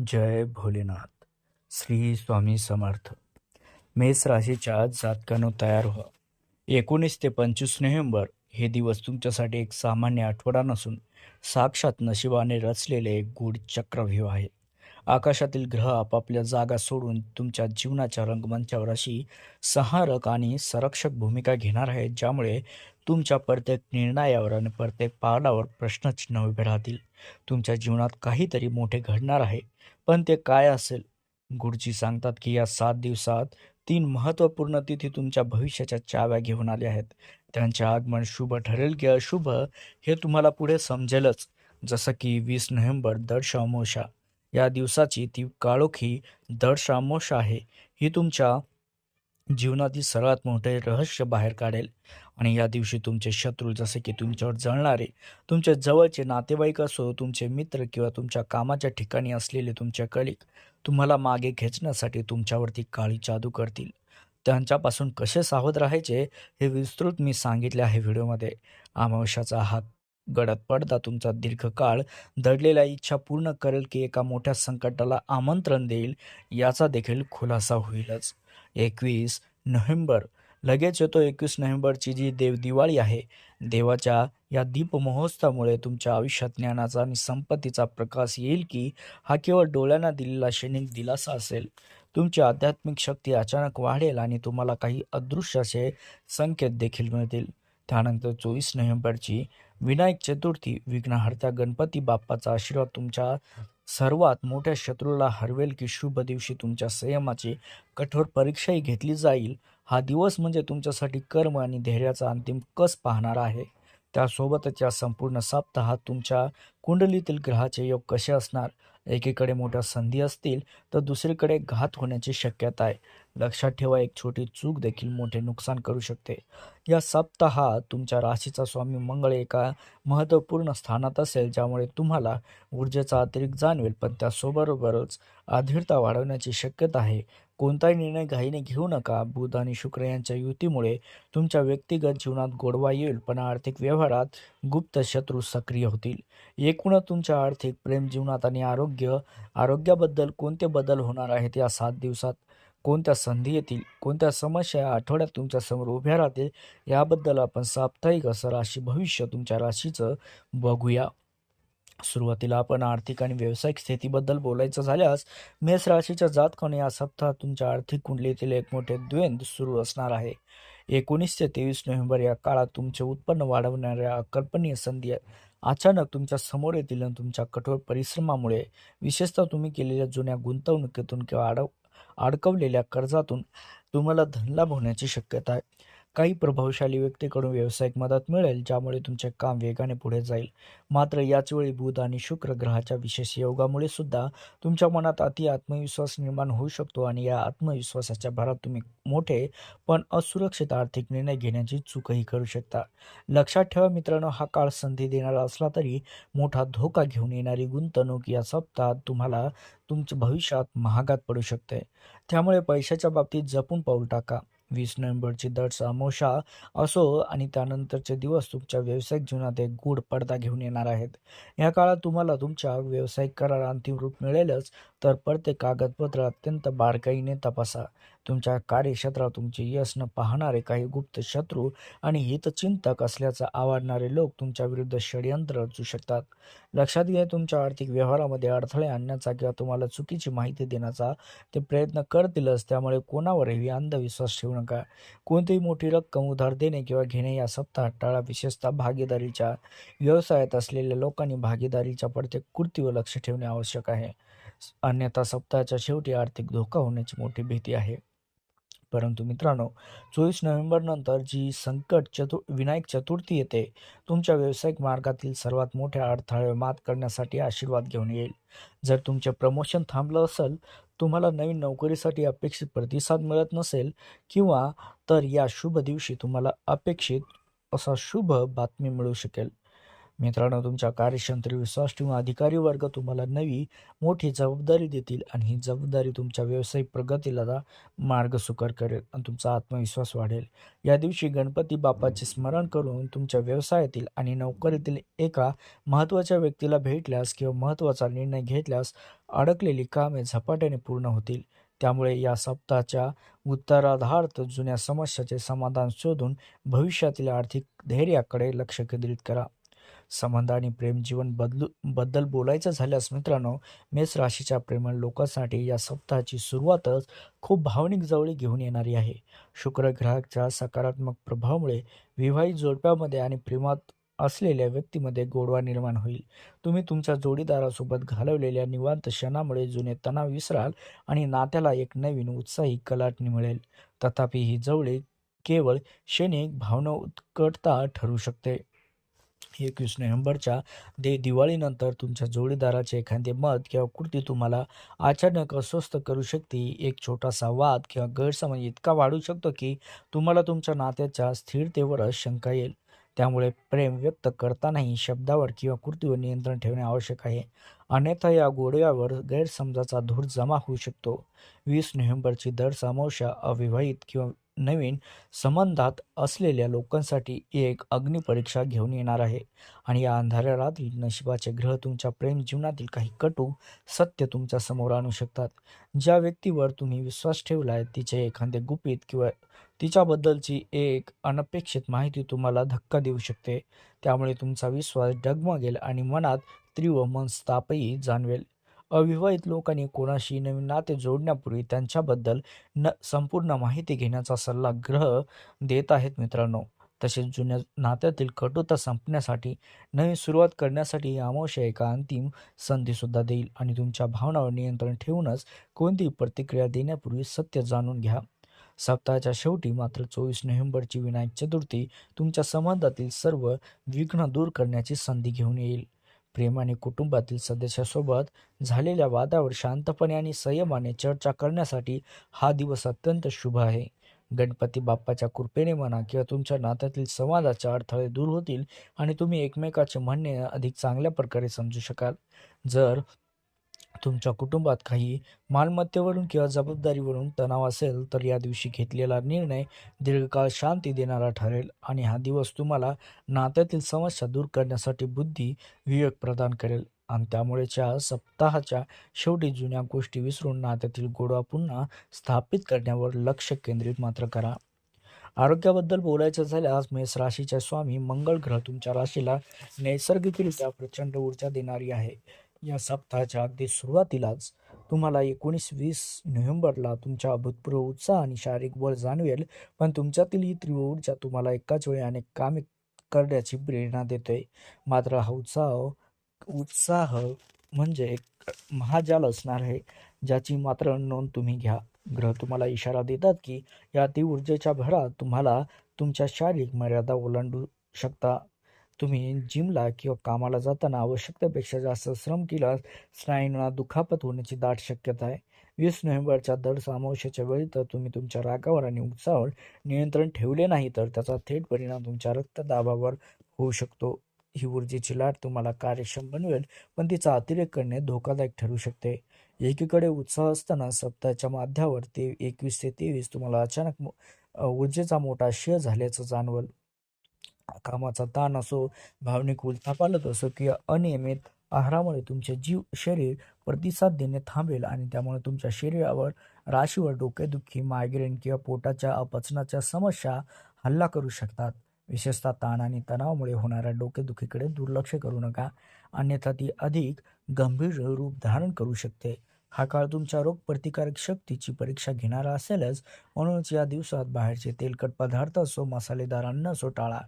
जय भोलेनाथ. श्री स्वामी समर्थ. मेष राशीच्या जातकानं तयार व्हा. एकोणीस ते पंचवीस नोव्हेंबर हे दिवस तुमच्यासाठी एक सामान्य आठवडा नसून साक्षात नशिबाने रचलेले एक गूढ चक्रव्यूह आहे. आकाशातील ग्रह आपापल्या जागा सोडून तुमच्या जीवनाच्या रंगमंचावर अशी संहारक आणि संरक्षक भूमिका घेणार आहेत ज्यामुळे तुमच्या प्रत्येक निर्णयावर आणि प्रत्येक पावलावर प्रश्नचिन्ह उभे राहतील. तुमच्या जीवनात काहीतरी मोठे घडणार आहे पण ते काय असेल? गुरुजी सांगतात की या सात दिवसात तीन महत्त्वपूर्ण तिथी तुमच्या भविष्याच्या चाव्या घेऊन आल्या आहेत. त्यांचे आगमन शुभ ठरेल की अशुभ हे तुम्हाला पुढे समजेलच जसं की वीस नोव्हेंबर दर अमावस्या या दिवसाची ती काळोख ही अमावस्या आहे. ही तुमच्या जीवनातील सर्वात मोठे रहस्य बाहेर काढेल. आणि या दिवशी तुमचे शत्रू जसे की तुमच्यावर जळणारे तुमचे जवळचे नातेवाईक असो तुमचे मित्र किंवा तुमच्या कामाच्या ठिकाणी असलेले तुमचे कलिक तुम्हाला मागे खेचण्यासाठी तुमच्यावरती काळी जादू करतील. त्यांच्यापासून कसे सावध राहायचे हे विस्तृत मी सांगितले आहे व्हिडिओमध्ये. अमावश्याचा हा गडद पडदा तुमचा दीर्घकाळ दडलेल्या इच्छा पूर्ण करेल की एका मोठ्या संकटाला आमंत्रण देईल याचा देखील खुलासा होईलच. एकवीस नोव्हेंबर. लगेच येतो एकवीस नोव्हेंबरची जी देव दिवाळी आहे. देवाच्या या दीपमहोत्सवामुळे तुमच्या आयुष्यात ज्ञानाचा आणि संपत्तीचा प्रकाश येईल की हा केवळ डोळ्यांना दिलेला क्षणिक दिलासा असेल. तुमची आध्यात्मिक शक्ती अचानक वाढेल आणि तुम्हाला काही अदृश्य असे संकेत देखील मिळतील. त्यानंतर चोवीस नोव्हेंबरची विनायक चतुर्थी विघ्नहर्त्या गणपती बाप्पाचा आशीर्वाद तुमच्या सर्वात मोठ्या शत्रूला हरवेल की शुभ दिवशी तुमच्या संयमाची कठोर परीक्षाही घेतली जाईल. हा दिवस म्हणजे तुमच्यासाठी कर्म आणि धैर्याचा अंतिम कस पाहणार आहे. त्यासोबतच या संपूर्ण सप्ताहात तुमच्या कुंडलीतील ग्रहाचे योग कसे असणार? एकीकडे मोठ्या संधी असतील तर दुसरीकडे घात होण्याची शक्यता आहे. लक्षात ठेवा एक छोटी चूक देखील मोठे नुकसान करू शकते. या सप्ताहात तुमच्या राशीचा स्वामी मंगळ एका महत्त्वपूर्ण स्थानात असेल ज्यामुळे तुम्हाला ऊर्जेचा अतिरिक्त जाणवेल पण त्यासोबरोबरच अधीरता वाढवण्याची शक्यता आहे. कोणताही निर्णय घाईने घेऊ नका. बुध आणि शुक्र यांच्या युतीमुळे तुमच्या व्यक्तिगत जीवनात गोडवा येईल पण आर्थिक व्यवहारात गुप्त शत्रू सक्रिय होतील. एकूणच तुमच्या आर्थिक प्रेम जीवनात आणि आरोग्य आरोग्याबद्दल कोणते बदल होणार आहेत या सात दिवसात? कोणत्या संधी येतील? कोणत्या समस्या या आठवड्यात तुमच्यासमोर उभ्या राहतील? याबद्दल आपण साप्ताहिक असं राशी भविष्य तुमच्या राशीचं बघूया. सुरुवातीला आपण आर्थिक आणि व्यावसायिक स्थितीबद्दल बोलायचं झाल्यास मेष राशीच्या जातकाने या सप्ताहात तुमच्या आर्थिक कुंडलीतील एक मोठे द्वेंद सुरू असणार आहे. एकोणीस ते तेवीस नोव्हेंबर या काळात तुमचे उत्पन्न वाढवणाऱ्या अकल्पनीय संधी अचानक तुमच्यासमोर येतील आणि तुमच्या कठोर परिश्रमामुळे विशेषतः तुम्ही केलेल्या जुन्या गुंतवणुकीतून किंवा अडव अडकवलेल्या कर्जातून तुम्हाला धनलाभ होण्याची शक्यता आहे. काही प्रभावशाली व्यक्तीकडून व्यावसायिक मदत मिळेल ज्यामुळे तुमचे काम वेगाने पुढे जाईल. मात्र याच वेळी बुध आणि शुक्र ग्रहाच्या विशेष योगामुळे सुद्धा तुमच्या मनात अति आत्मविश्वास निर्माण होऊ शकतो आणि या आत्मविश्वासाच्या भरात तुम्ही मोठे पण असुरक्षित आर्थिक निर्णय घेण्याची चूकही करू शकता. लक्षात ठेवा मित्रांनो हा काळ संधी देणारा असला तरी मोठा धोका घेऊन येणारी गुंतवणूक या सप्ताहात तुम्हाला तुमच्या भविष्यात महागात पडू शकते. त्यामुळे पैशाच्या बाबतीत जपून पाऊल टाका. वीस नोव्हेंबरची दर सामोशा असो आणि त्यानंतरचे दिवस तुमच्या व्यावसायिक जीवनात एक गूढ पडदा घेऊन येणार आहेत. या काळात तुम्हाला तुमच्या व्यावसायिक करार अंतिम रूप मिळेलच तर प्रत्येक कागदपत्र अत्यंत बारकाईने तपासा. तुमच्या कार्यक्षेत्रात तुमचे यश न पाहणारे काही गुप्त शत्रू आणि हितचिंतक असल्याचं आवडणारे लोक तुमच्या विरुद्ध षडयंत्र रचू शकतात. लक्षात घ्या तुमच्या आर्थिक व्यवहारामध्ये अडथळे आणण्याचा किंवा तुम्हाला चुकीची माहिती देण्याचा ते प्रयत्न करतीलच त्यामुळे कोणावरही अंधविश्वास ठेवू नका. कोणतीही मोठी रक्कम उधार देणे किंवा घेणे या सप्ताहात टाळा विशेषतः भागीदारीच्या. व्यवसायात असलेल्या लोकांनी भागीदारीच्या प्रत्येक कृतीवर लक्ष ठेवणे आवश्यक आहे. अन्यथा सप्ताहाच्या शेवटी आर्थिक धोका होण्याची मोठी भीती आहे. परंतु मित्रांनो चोवीस नोव्हेंबरनंतर जी संकट चतु विनायक चतुर्थी येते तुमच्या व्यावसायिक मार्गातील सर्वात मोठ्या अडथळे मात करण्यासाठी आशीर्वाद घेऊन येईल. जर तुमचे प्रमोशन थांबलं असेल तुम्हाला नवीन नोकरीसाठी अपेक्षित प्रतिसाद मिळत नसेल किंवा तर या शुभ दिवशी तुम्हाला अपेक्षित असा शुभ बातमी मिळू शकेल. मित्रांनो तुमच्या कार्यक्षेत्री विश्वास ठेवून अधिकारी वर्ग तुम्हाला नवी मोठी जबाबदारी देतील आणि ही जबाबदारी तुमच्या व्यावसायिक प्रगतीला मार्ग सुकर करेल आणि तुमचा आत्मविश्वास वाढेल. या दिवशी गणपती बाप्पाचे स्मरण करून तुमच्या व्यवसायातील आणि नोकरीतील एका महत्त्वाच्या व्यक्तीला भेटल्यास किंवा महत्त्वाचा निर्णय घेतल्यास अडकलेली कामे झपाट्याने पूर्ण होतील. त्यामुळे या सप्ताहाच्या उत्तराधार्थ जुन्या समस्याचे समाधान शोधून भविष्यातील आर्थिक धैर्याकडे लक्ष केंद्रित करा. संबंध आणि प्रेमजीवन बदलू बद्दल बोलायचं झाल्यास मित्रांनो मेष राशीच्या प्रेमळ लोकांसाठी या सप्ताहाची सुरुवातच खूप भावनिक जवळी घेऊन येणारी आहे. शुक्र ग्रहाच्या सकारात्मक प्रभावामुळे विवाहित जोडप्यामध्ये आणि प्रेमात असलेल्या व्यक्तीमध्ये गोडवा निर्माण होईल. तुम्ही तुमच्या जोडीदारासोबत घालवलेल्या निवांत क्षणामुळे जुने तणाव विसराल आणि नात्याला एक नवीन उत्साही कलाटणी मिळेल तथापि ही जवळी केवळ क्षणिक भावना उत्कटता ठरू शकते. एकवीस नोव्हेंबरच्या दे दिवाळीनंतर तुमच्या जोडीदाराचे एखादे मत किंवा कृती तुम्हाला अचानक अस्वस्थ करू शकते. एक छोटासा वाद किंवा गैरसमज इतका वाढू शकतो की तुम्हाला तुमच्या नात्याच्या स्थिरतेवरच शंका येईल. त्यामुळे प्रेम व्यक्त करतानाही शब्दावर किंवा कृतीवर नियंत्रण ठेवणे आवश्यक आहे. अन्यथा या गोडव्यावर गैरसमजाचा धूर जमा होऊ शकतो. वीस नोव्हेंबरची दर अमावस्या अविवाहित किंवा नवीन संबंधात असलेल्या लोकांसाठी एक अग्निपरीक्षा घेऊन येणार आहे. आणि या अंधाऱ्या रात्री नशिबाचे ग्रह तुमच्या प्रेम जीवनातील काही कटू सत्य तुमच्यासमोर आणू शकतात. ज्या व्यक्तीवर तुम्ही विश्वास ठेवलाय तिचे एखादे गुपित किंवा तिच्याबद्दलची एक अनपेक्षित माहिती तुम्हाला धक्का देऊ शकते. त्यामुळे तुमचा विश्वास डगमगेल आणि मनात तीव्र मनस्तापही जाणवेल. अविवाहित लोकांनी कोणाशी नवीन नाते जोडण्यापूर्वी त्यांच्याबद्दल न संपूर्ण माहिती घेण्याचा सल्ला ग्रह देत आहेत मित्रांनो. तसेच जुन्या नात्यातील कटुता संपण्यासाठी नवीन सुरुवात करण्यासाठी अमावश्या एका अंतिम संधीसुद्धा देईल आणि तुमच्या भावनावर नियंत्रण ठेवूनच कोणतीही प्रतिक्रिया देण्यापूर्वी सत्य जाणून घ्या. सप्ताहाच्या शेवटी मात्र चोवीस नोव्हेंबरची विनायक चतुर्थी तुमच्या संबंधातील सर्व विघ्न दूर करण्याची संधी घेऊन येईल. प्रेम आणि कुटुंबातील सदस्यासोबत झालेल्या वादावर शांतपणे आणि संयमाने चर्चा करण्यासाठी हा दिवस अत्यंत शुभ आहे. गणपती बाप्पाच्या कृपेने म्हणा किंवा तुमच्या नात्यातील संवादाचे अडथळे दूर होतील आणि तुम्ही एकमेकाचे म्हणणे अधिक चांगल्या प्रकारे समजू शकाल. जर तुमच्या कुटुंबात काही मालमत्तेवरून किंवा जबाबदारीवरून तणाव असेल तर या दिवशी घेतलेला निर्णय दीर्घकाळ शांती देणारा ठरेल आणि हा दिवस तुम्हाला नात्यातील समस्या दूर करण्यासाठी बुद्धी विवेक प्रदान करेल. आणि त्यामुळेच्या सप्ताहाच्या शेवटी जुन्या गोष्टी विसरून नात्यातील गोडवा पुन्हा स्थापित करण्यावर लक्ष केंद्रित मात्र करा. आरोग्याबद्दल बोलायचं झाल्यास मेष राशीच्या स्वामी मंगळ ग्रह तुमच्या राशीला नैसर्गिकरित्या प्रचंड ऊर्जा देणारी आहे. या सप्ताहाच्या अगदी सुरुवातीलाच तुम्हाला एकोणीस वीस नोव्हेंबरला तुमच्या अभूतपूर्व उत्साह आणि शारीरिक बळ जाणवेल पण तुमच्यातील ही तीव्र ऊर्जा तुम्हाला एकाच वेळी अनेक कामे करण्याची प्रेरणा देते. मात्र हा उत्साह उत्साह म्हणजे एक महाजाल असणार आहे ज्याची मात्र नोंद तुम्ही घ्या. ग्रह तुम्हाला इशारा देतात की या ती ऊर्जेच्या भरात तुम्हाला तुमच्या शारीरिक मर्यादा ओलांडू शकता. तुम्ही जिमला किंवा कामाला जाताना आवश्यकतेपेक्षा जास्त श्रम केल्यास स्नायूंना दुखापत होण्याची दाट शक्यता आहे. वीस नोव्हेंबरच्या दर अमावस्याच्या वेळी तर तुम्ही तुमच्या रागावर आणि उत्साहावर नियंत्रण ठेवले नाही तर त्याचा थेट परिणाम तुमच्या रक्तदाबावर होऊ शकतो. ही ऊर्जेची लाट तुम्हाला कार्यक्षम बनवेल पण तिचा अतिरेक करणे धोकादायक ठरू शकते. एकीकडे उत्साह असताना सप्ताहाच्या माध्यावर ते एकवीस ते तेवीस तुम्हाला अचानक ऊर्जेचा मोठा क्षय झाल्याचं जाणवल. कामाचा ताण असो भावनिक उलथा पालत असो किंवा अनियमित आहारामुळे तुमचे जीव शरीर प्रतिसाद देणे थांबेल आणि त्यामुळे तुमच्या शरीरावर राशीवर डोकेदुखी मायग्रेन किंवा पोटाच्या अपचनाच्या समस्या हल्ला करू शकतात. विशेषतः ताण आणि तणावामुळे होणाऱ्या डोकेदुखीकडे दुर्लक्ष करू नका. अन्यथा ती अधिक गंभीर रूप धारण करू शकते. हा काळ तुमच्या रोगप्रतिकारक शक्तीची परीक्षा घेणारा असेलच. म्हणूनच या दिवसात बाहेरचे तेलकट पदार्थ असो मसालेदार अन्न असो टाळा.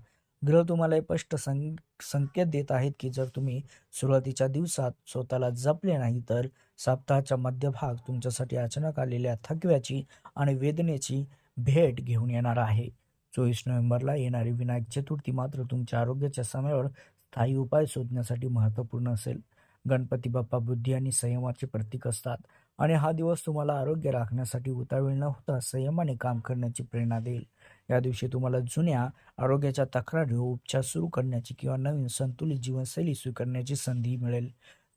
ग्रह तुम्हाला स्पष्ट सं संकेत देत आहेत की जर तुम्ही सुरुवातीच्या दिवसात स्वतःला जपले नाही तर सप्ताहाच्या मध्यभाग तुमच्यासाठी अचानक आलेल्या थकव्याची आणि वेदनेची भेट घेऊन येणार आहे. चोवीस नोव्हेंबरला येणारी विनायक चतुर्थी मात्र तुमच्या आरोग्याच्या समयावर स्थायी उपाय शोधण्यासाठी महत्त्वपूर्ण असेल. गणपती बाप्पा बुद्धी आणि संयमाचे प्रतीक असतात आणि हा दिवस तुम्हाला आरोग्य राखण्यासाठी उतावीळ न होता संयमाने काम करण्याची प्रेरणा देईल. या दिवशी तुम्हाला जुन्या आरोग्याच्या तक्रारी उपचार सुरू करण्याची किंवा नवीन संतुलित जीवनशैली स्वीकारण्याची संधी मिळेल.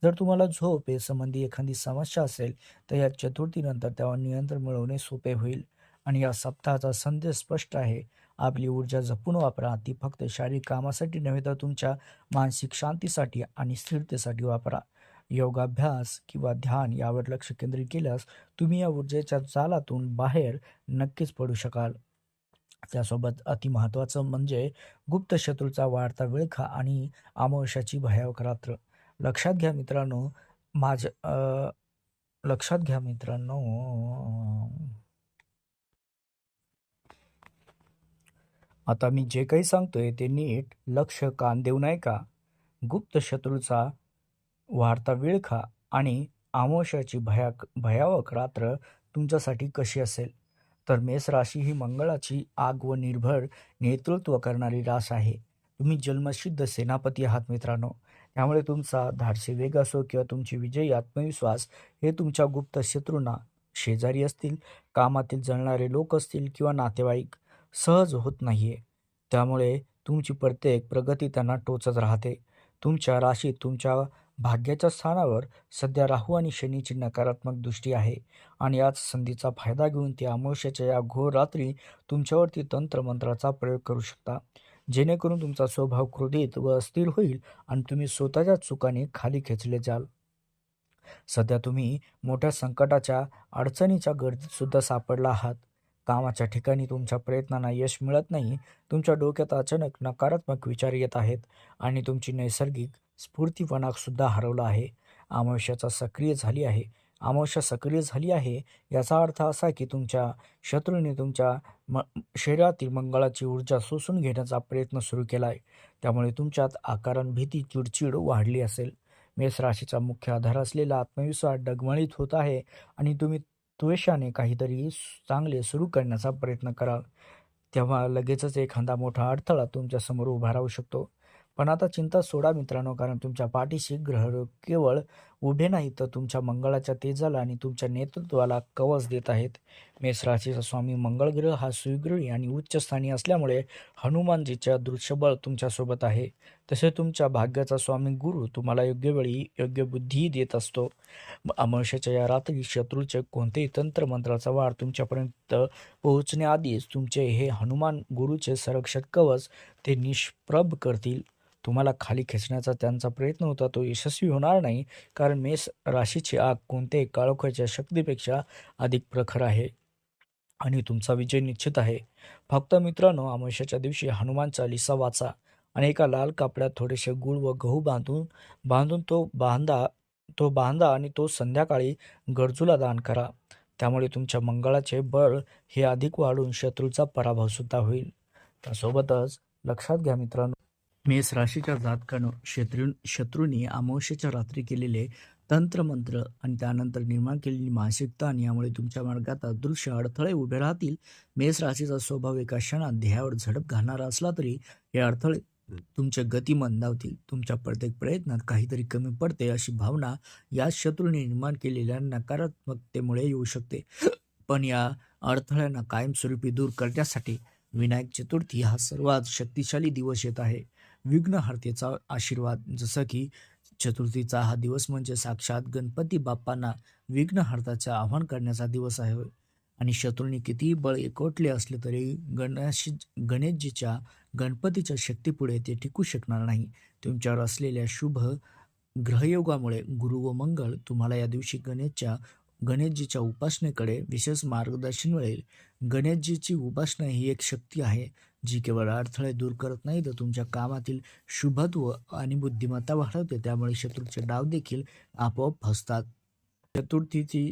जर तुम्हाला झोप संबंधी एखादी समस्या असेल तर या चतुर्थीनंतर त्यावर नियंत्रण मिळवणे सोपे होईल. आणि या सप्ताहाचा संदेश स्पष्ट आहे. आपली ऊर्जा जपून वापरा. ती फक्त शारीरिक कामासाठी नव्हे तर तुमच्या मानसिक शांतीसाठी आणि स्थिरतेसाठी वापरा. योगाभ्यास किंवा ध्यान यावर लक्ष केंद्रित केल्यास तुम्ही या ऊर्जेच्या जालातून बाहेर नक्कीच पडू शकाल. त्यासोबत अतिमहत्त्वाचं म्हणजे गुप्त शत्रूचा वाढता विळखा आणि आमावश्याची भयावक रात्र. लक्षात घ्या मित्रांनो माझ लक्षात घ्या मित्रांनो. आता मी जे काही सांगतोय ते नीट लक्ष कान देऊ नये का गुप्त शत्रूचा वाढता विळखा आणि आमोशाची भया भयावक रात्र तुमच्यासाठी कशी असेल? तर मेष राशी ही मंगळाची आग व निर्भर नेतृत्व करणारी रास आहे. तुम्ही जन्मसिद्ध सेनापती आहात मित्रांनो. त्यामुळे तुमचा धाडसी वेग असो किंवा तुमची विजयी आत्मविश्वास हे तुमच्या गुप्त शत्रूंना शेजारी असतील कामातील जळणारे लोक असतील किंवा नातेवाईक सहज होत नाहीये. त्यामुळे तुमची प्रत्येक प्रगती त्यांना टोचत राहते. तुमच्या राशीत तुमच्या भाग्याच्या स्थानावर सध्या राहू आणि शनीची नकारात्मक दृष्टी आहे आणि याच संधीचा फायदा घेऊन ते अमावस्याच्या या घोर रात्री तुमच्यावरती तंत्रमंत्राचा प्रयोग करू शकता. जेणेकरून तुमचा स्वभाव क्रोधित व अस्थिर होईल आणि तुम्ही स्वतःच्या चुकाने खाली खेचले जाल. सध्या तुम्ही मोठ्या संकटाच्या अडचणीच्या गर्दीत सुद्धा सापडला आहात. कामाच्या ठिकाणी तुमच्या प्रयत्नांना यश मिळत नाही. तुमच्या डोक्यात अचानक नकारात्मक विचार येत आहेत आणि तुमची नैसर्गिक स्फूर्तीपणा सुद्धा हरवला आहे. अमावश्याचा सक्रिय झाली आहे. अमावस्या सक्रिय झाली आहे याचा अर्थ असा की तुमच्या शत्रूने तुमच्या म शरीरातील मंगळाची ऊर्जा सोसून घेण्याचा प्रयत्न सुरू केला आहे त्यामुळे तुमच्यात आकारण भीती चिडचिड वाढली असेल. मेष राशीचा मुख्य आधार असलेला आत्मविश्वास डगमळीत होत आहे आणि तुम्ही त्वेषाने काहीतरी चांगले सुरू करण्याचा प्रयत्न कराल. तेव्हा लगेचच एखादा मोठा अडथळा तुमच्यासमोर उभा राहू शकतो. पण आता चिंता सोडा मित्रांनो कारण तुमच्या पाठीशी ग्रह केवळ उभे नाही तर तुमच्या मंगळाच्या तेजाला आणि तुमच्या नेतृत्वाला कवच देत आहेत. मेष राशीचा स्वामी मंगळग्रह हा सुग्रही आणि उच्चस्थानी असल्यामुळे हनुमानजीच्या दृश्यबळ तुमच्यासोबत आहे. तसे तुमच्या भाग्याचा स्वामी गुरु तुम्हाला योग्य वेळी योग्य बुद्धी देत असतो. अमावश्याच्या या रात्री शत्रूचे कोणतेही तंत्रमंत्राचा वार तुमच्यापर्यंत पोहोचण्याआधीच तुमचे हे हनुमान गुरुचे संरक्षक कवच ते निष्प्रभ करतील. तुम्हाला खाली खेचण्याचा त्यांचा प्रयत्न होता तो यशस्वी होणार नाही. कारण मेष राशीची आग कोणत्याही काळोखाच्या शक्तीपेक्षा अधिक प्रखर आहे आणि तुमचा विजय निश्चित आहे. फक्त मित्रांनो अमावश्याच्या दिवशी हनुमान चालिसा वाचा आणि एका लाल कापड्यात थोडेसे गुळ व गहू बांधून बांधून तो बांधा तो बांधा आणि तो संध्याकाळी गरजूला दान करा. त्यामुळे तुमच्या मंगळाचे बळ हे अधिक वाढून शत्रूचा पराभव सुद्धा होईल. त्यासोबतच लक्षात घ्या मित्रांनो मेष राशीच्या जातकानं शत्रू शत्रूंनी अमावस्येच्या रात्री केलेले तंत्रमंत्र आणि त्यानंतर निर्माण केलेली मानसिकता आणि यामुळे तुमच्या मार्गात अदृश्य अडथळे उभे राहतील. मेष राशीचा स्वभाव एका क्षणात ध्येयावर झडप घालणारा असला तरी हे अडथळे तुमच्या गती मंदावतील तुमच्या प्रत्येक प्रयत्नात काहीतरी कमी पडते अशी भावना या शत्रूने निर्माण केलेल्या नकारात्मकतेमुळे येऊ शकते. पण या अडथळ्यांना कायमस्वरूपी दूर करण्यासाठी विनायक चतुर्थी हा सर्वात शक्तिशाली दिवस येत आहे. विघ्नहर्तेचा आशीर्वाद. जसं की चतुर्थीचा हा दिवस म्हणजे साक्षात गणपती बाप्पांना विघ्नहर्ताचे आवाहन करण्याचा दिवस आहे. आणि शत्रूंनी कितीही बळ एकवटले असले तरी गणेश गणेशजीच्या गणपतीच्या शक्तीपुढे ते टिकू शकणार नाही. तुमच्यावर असलेल्या शुभ ग्रहयोगामुळे गुरु व मंगळ तुम्हाला या दिवशी गणेशच्या गणेशजीच्या उपासनेकडे विशेष मार्गदर्शन मिळेल. गणेशजीची उपासना ही एक शक्ती आहे. जी केवळ अडथळे दूर करत नाही तर तुमच्या कामातील शुभत्व आणि बुद्धिमत्ता वाढवते. त्यामुळे शत्रूचे डाव देखील आपोआप फसतात. चतुर्थीची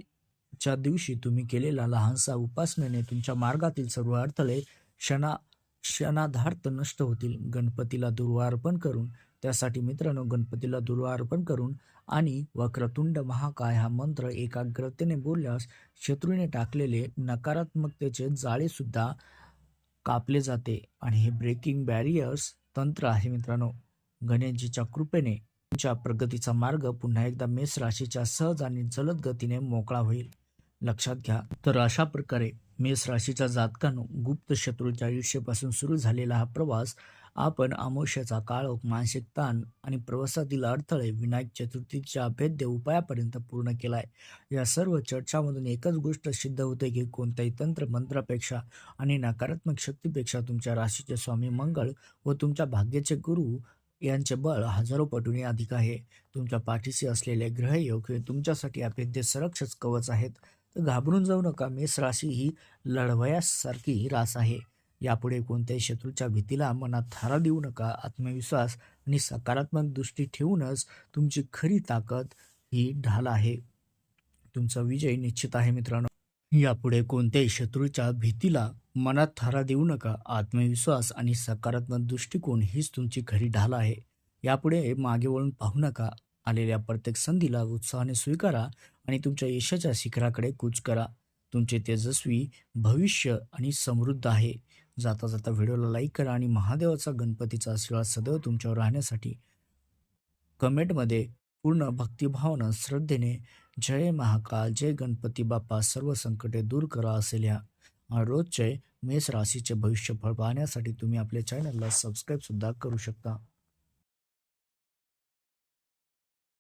च्या दिवशी तुम्ही केलेला लहानसा उपासनेने तुमच्या मार्गातील सर्व अडथळे क्षणा क्षणाधार्थ नष्ट होतील. गणपतीला दुर्वार्पण करून त्यासाठी मित्रांनो गणपतीला दुर्वार्पण करून आणि वक्रतुंड महाकाय हा मंत्र एकाग्रतेने बोलल्यास शत्रूने टाकलेले नकारात्मकतेचे जाळे सुद्धा कापले जाते आणि हे ब्रेकिंग बॅरियर्स तंत्र आहे मित्रांनो. गणेशजीच्या कृपेने तुमच्या प्रगतीचा मार्ग पुन्हा एकदा मेष राशीच्या सहज आणि जलद गतीने मोकळा होईल. लक्षात घ्या तर अशा प्रकारे मेष राशीच्या जातकानं गुप्त शत्रूच्या आयुष्यापासून सुरू झालेला हा प्रवास आपण आमोशाचा काळोख मानसिक ताण आणि प्रवासातील अडथळे विनायक चतुर्थीच्या अभेद्य उपायापर्यंत पूर्ण केलाय. या सर्व चर्चामधून एकच गोष्ट सिद्ध होते की कोणत्याही तंत्र मंत्रापेक्षा आणि नकारात्मक शक्तीपेक्षा तुमच्या राशीचे स्वामी मंगळ व तुमच्या भाग्याचे गुरु यांचे बळ हजारो पटीने अधिक आहे. तुमच्या पाठीशी असलेले ग्रहयोग हे तुमच्यासाठी अभेद्य संरक्षक कवच आहेत. तर घाबरून जाऊ नका मेष राशी ही लढवयासारखी रास आहे. यापुढे कोणत्याही शत्रूच्या भीतीला मनात थारा देऊ नका आत्मविश्वास आणि सकारात्मक दृष्टी ठेवूनच तुमची खरी ताकद ही ढाल आहे. तुमचा विजय निश्चित आहे मित्रांनो. यापुढे कोणत्याही शत्रूच्या भीतीला मनात थारा देऊ नका आत्मविश्वास आणि सकारात्मक दृष्टिकोन हीच तुमची खरी ढाल आहे. यापुढे मागे वळून पाहू नका आलेल्या प्रत्येक संधीला उत्साहाने स्वीकारा आणि तुमच्या यशाच्या शिखराकडे कूच करा. तुमचे तेजस्वी भविष्य आणि समृद्ध आहे. जाता जाता व्हिडिओला लाईक करा आणि महादेवाचा गणपतीचा आशीर्वाद सदैव तुमच्यावर राहण्यासाठी कमेंटमध्ये पूर्ण भक्तिभावनं श्रद्धेने जय महाकाल जय गणपती बाप्पा सर्व संकटे दूर करा असे लिहा आणि रोजचे मेष राशीचे भविष्यफळ पाहण्यासाठी तुम्ही आपल्या चॅनलला सबस्क्राईबसुद्धा करू शकता.